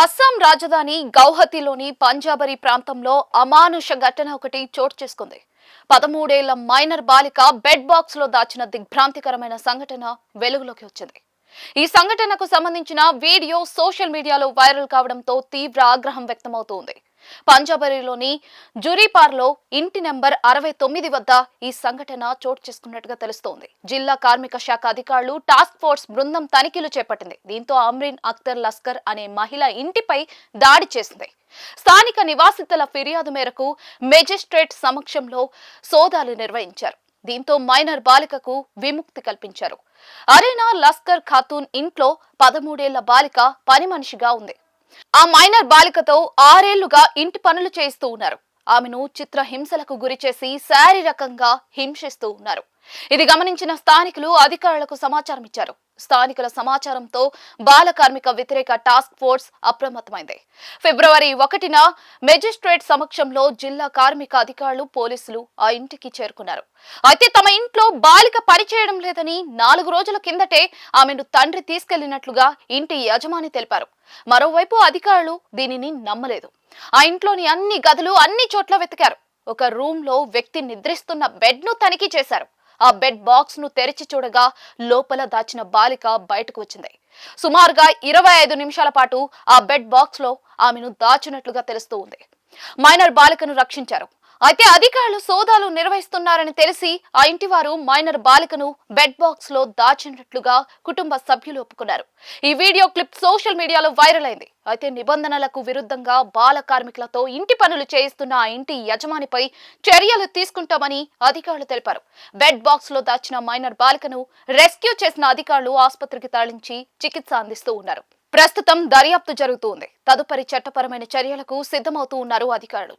అస్సాం రాజధాని గౌహతిలోని పంజాబరి ప్రాంతంలో అమానుష ఘటన ఒకటి చోటు చేసుకుంది. పదమూడేళ్ళ మైనర్ బాలిక బెడ్ బాక్స్లో దాచిన దిగ్భ్రాంతికరమైన సంఘటన వెలుగులోకి వచ్చింది. ఈ సంఘటనకు సంబంధించిన వీడియో సోషల్ మీడియాలో వైరల్ కావడంతో తీవ్ర ఆగ్రహం వ్యక్తమవుతోంది. పంజాబరీలోని జురీపార్లో ఇంటి నెంబర్ అరవై తొమ్మిది వద్ద ఈ సంఘటన చోటు చేసుకున్నట్టుగా తెలుస్తోంది. జిల్లా కార్మిక శాఖ అధికారులు టాస్క్ ఫోర్స్ బృందం తనిఖీలు చేపట్టింది. దీంతో అమ్రీన్ అఖ్తర్ లస్కర్ అనే మహిళ ఇంటిపై దాడి చేసింది. స్థానిక నివాసితుల ఫిర్యాదు మేరకు మెజిస్ట్రేట్ సమక్షంలో సోదాలు నిర్వహించారు. దీంతో మైనర్ బాలికకు విముక్తి కల్పించారు. అరేనా లస్కర్ ఖాతూన్ ఇంట్లో పదమూడేళ్ళ బాలిక పని మనిషిగా ఉంది. ఆ మైనర్ బాలికతో ఆరేళ్ళుగా ఇంటి పనులు చేయిస్తూ ఉన్నారు. ఆమెను చిత్ర హింసలకు గురి చేసి శారీరకంగా హింసిస్తూ ఉన్నారు. ఇది గమనించిన స్థానికులు అధికారులకు సమాచారం ఇచ్చారు స్థానికుల సమాచారంతో బాల కార్మిక వ్యతిరేక టాస్క్ ఫోర్స్ అప్రమత్తమైంది. ఫిబ్రవరి ఒకటిన మెజిస్ట్రేట్ సమక్షంలో జిల్లా కార్మిక అధికారులు పోలీసులు ఆ ఇంటికి చేరుకున్నారు. అయితే తమ ఇంట్లో బాలిక పనిచేయడం లేదని నాలుగు రోజుల కిందటే ఆమెను తండ్రి తీసుకెళ్ళినట్లుగా ఇంటి యజమాని తెలిపారు. మరోవైపు అధికారులు దీనిని నమ్మలేదు. ఆ ఇంట్లోని అన్ని గదులు అన్ని చోట్ల వెతికారు. ఒక రూమ్లో వ్యక్తి నిద్రిస్తున్న బెడ్ను తనిఖీ చేశారు. ఆ బెడ్ బాక్స్ను తెరిచి చూడగా లోపల దాచిన బాలిక బయటకు వచ్చింది. సుమారుగా ఇరవై ఐదు నిమిషాల పాటు ఆ బెడ్ బాక్స్లో ఆమెను దాచినట్లుగా తెలుస్తూ ఉంది. మైనర్ బాలికను రక్షించారు. అయితే అధికారులు సోదాలు నిర్వహిస్తున్నారని తెలిసి ఆ ఇంటి వారు మైనర్ బాలికను బెడ్ బాక్స్లో దాచినట్లుగా కుటుంబ సభ్యులు ఒప్పుకున్నారు. ఈ వీడియో క్లిప్ సోషల్ మీడియాలో వైరల్ అయింది. అయితే నిబంధనలకు విరుద్ధంగా బాల కార్మికులతో ఇంటి పనులు చేయిస్తున్న ఆ ఇంటి యజమానిపై చర్యలు తీసుకుంటామని అధికారులు తెలిపారు. బెడ్ బాక్స్లో దాచిన మైనర్ బాలికను రెస్క్యూ చేసిన అధికారులు ఆసుపత్రికి తరలించి చికిత్స అందిస్తూ ఉన్నారు. ప్రస్తుతం దర్యాప్తు జరుగుతూ ఉంది. తదుపరి చట్టపరమైన చర్యలకు సిద్ధమవుతూ ఉన్నారు అధికారులు.